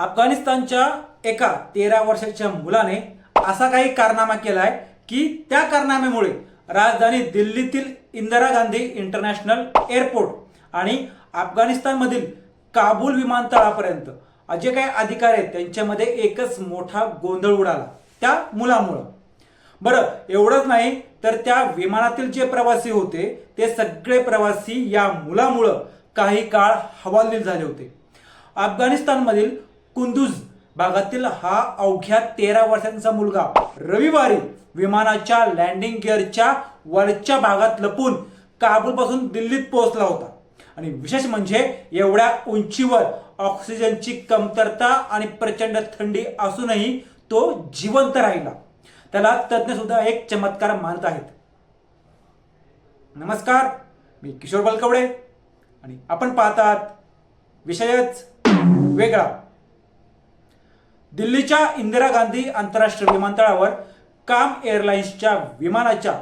अफगाणिस्तानच्या एका तेरा वर्षाच्या मुलाने असा काही कारनामा केला आहे की त्या कारनाम्यामुळे राजधानी दिल्लीतील इंदिरा गांधी इंटरनॅशनल एअरपोर्ट आणि अफगाणिस्तानमधील काबूल विमानतळापर्यंत जे काही अधिकारी आहेत त्यांच्यामध्ये एकच मोठा गोंधळ उडाला त्या मुलामुळं. बरं एवढंच नाही तर त्या विमानातील जे प्रवासी होते ते सगळे प्रवासी या मुलामुळं काही काळ हवालदिल झाले होते. अफगाणिस्तानमधील कुंदुज भागातील हा अवघ्या तेरा वर्षांचा मुलगा. रविवारी विमानाच्या लँडिंग गिअरच्या वरच्या भागात लपून काबूलपासून दिल्लीत पोहोचला होता. आणि विशेष म्हणजे एवढ्या उंचीवर ऑक्सिजनची कमतरता आणि प्रचंड थंडी असूनही तो जिवंत राहिला. त्याला तज्ज्ञ सुद्धा एक चमत्कार मानत आहेत. नमस्कार मी किशोर बलकवडे. आणि आपण पाहतात विषयच वेगळा. दिल्लीच्या इंदिरा गांधी आंतरराष्ट्रीय विमानतळावर काम एअरलाइन्सच्या विमानाच्या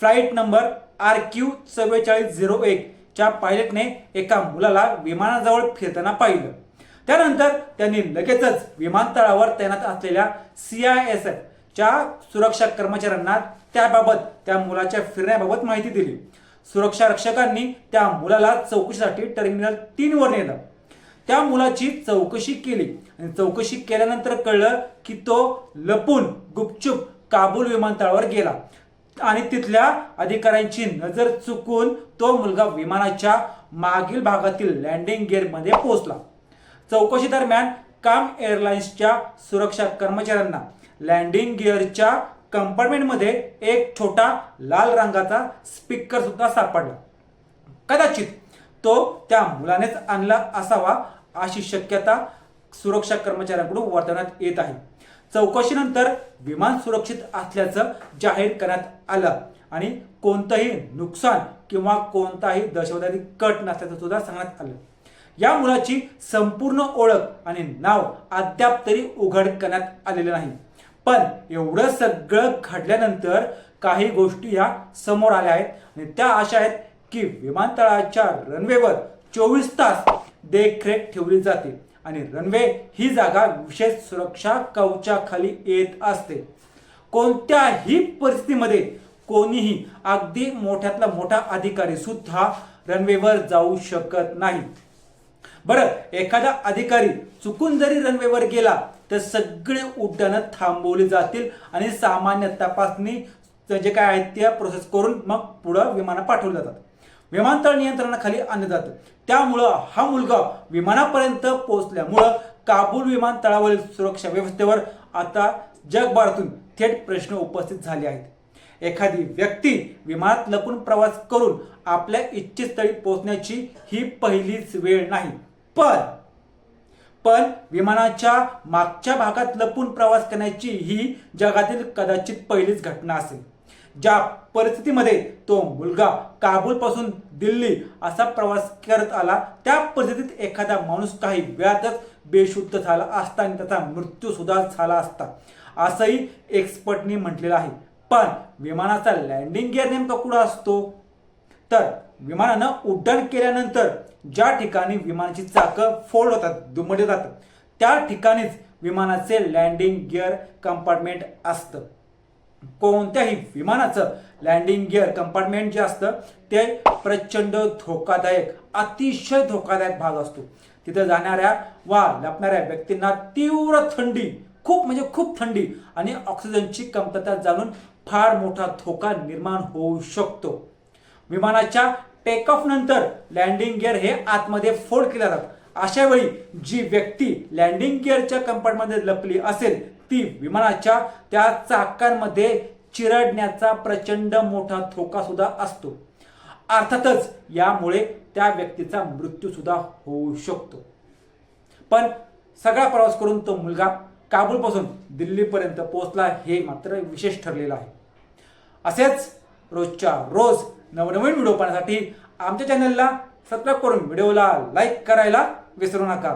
फ्लाईट नंबर आर क्यू चव्वेचाळीस झिरो एक च्या पायलटने एका मुलाला विमानाजवळ फिरताना पाहिलं. त्यानंतर त्यांनी लगेचच विमानतळावर तैनात असलेल्या सी आय एस एफ च्या सुरक्षा कर्मचाऱ्यांना त्याबाबत त्या मुलाच्या फिरण्याबाबत माहिती दिली. सुरक्षा रक्षकांनी त्या मुलाला चौकशीसाठी टर्मिनल तीन वर नेलं. त्या मुलाची चौकशी केली. आणि चौकशी केल्यानंतर कळलं की तो लपून गुपचूप काबूल विमानतळावर गेला. आणि तिथल्या अधिकाऱ्यांची नजर चुकून तो मुलगा विमानाच्या मागील भागातील लँडिंग गिअरमध्ये पोहोचला. चौकशी दरम्यान काम एअरलाइन्सच्या सुरक्षा कर्मचाऱ्यांना लँडिंग गिअरच्या कंपार्टमेंटमध्ये एक छोटा लाल रंगाचा स्पीकर सुद्धा सापडला. कदाचित तो त्या मुलानेच आणला असावा अशी शक्यता सुरक्षा कर्मचाऱ्यांकडून वर्तवण्यात येत आहे. चौकशीनंतर विमान सुरक्षित असल्याचं जाहीर करण्यात आलं आणि कोणतंही नुकसान किंवा कोणताही दहशतवादी कट नसल्याचं सुद्धा सांगण्यात आलं. या मुलाची संपूर्ण ओळख आणि नाव अद्याप तरी उघड करण्यात आलेलं नाही. पण एवढं सगळं घडल्यानंतर काही गोष्टी या समोर आल्या आहेत आणि त्या अशा आहेत की विमानतळाच्या रनवेवर चोवीस तास देखरेख ठेवली जाते आणि रनवे ही जागा विशेष सुरक्षा कवचाखाली येत असते. कोणत्याही परिस्थितीमध्ये कोणीही अगदी मोठ्यातला मोठा अधिकारी सुद्धा रनवेवर जाऊ शकत नाही. बरं एखादा अधिकारी चुकून जरी रनवेवर गेला तर सगळे उड्डाणं थांबवली जातील आणि सामान्य तपासणी जे काय आहेत त्या प्रोसेस करून मग पुढं विमानं पाठवली जातात. विमानतळ नियंत्रणाखाली आणलं जातं. त्यामुळं हा मुलगा विमानापर्यंत पोहोचल्यामुळं काबूल विमानतळावरील सुरक्षा व्यवस्थेवर आता जगभरातून थेट प्रश्न उपस्थित झाले आहेत. एखादी व्यक्ती विमानात लपून प्रवास करून आपल्या इच्छित स्थळी पोहोचण्याची ही पहिलीच वेळ नाही. पण पण विमानाच्या मागच्या भागात लपून प्रवास करण्याची ही जगातील कदाचित पहिलीच घटना असेल. ज्या परिस्थितीमध्ये तो मुलगा काबूलपासून दिल्ली असा प्रवास करत आला त्या परिस्थितीत एखादा माणूस काही वेळातच बेशुद्ध झाला असता आणि त्याचा मृत्यूसुद्धा झाला असता. असंही एक्सपर्टनी म्हटलेलं आहे. पण विमानाचा लँडिंग गिअर नेमका कुठं असतो? तर विमानानं उड्डाण केल्यानंतर ज्या ठिकाणी विमानाची चाकं फोल्ड होतात दुमडले जातात त्या ठिकाणीच विमानाचे लँडिंग गिअर कंपार्टमेंट असतं. कोणत्याही विमानाचं लँडिंग गिअर कंपार्टमेंट जे असतं ते प्रचंड धोकादायक अतिशय धोकादायक भाग असतो. तिथं जाणाऱ्या वा लपणाऱ्या व्यक्तींना तीव्र थंडी खूप म्हणजे खूप थंडी आणि ऑक्सिजनची कमतरता जाणून फार मोठा धोका निर्माण होऊ शकतो. विमानाच्या टेक ऑफ नंतर लँडिंग गिअर हे आतमध्ये फोल्ड केले जातात अशा वेळी जी व्यक्ती लँडिंग गिअरच्या कंपार्टमध्ये लपली असेल ती विमानाच्या त्या चाकांमध्ये चिरडण्याचा प्रचंड मोठा धोका सुद्धा असतो. अर्थातच यामुळे त्या व्यक्तीचा मृत्यू सुद्धा होऊ शकतो. पण सगळा प्रवास करून तो मुलगा काबूलपासून दिल्लीपर्यंत पोहोचला हे मात्र विशेष ठरलेलं आहे. असेच रोजच्या रोज नवनवीन व्हिडिओ पाहण्यासाठी आमच्या चॅनलला सबस्क्राईब करून व्हिडिओला लाईक करायला विसरू नका.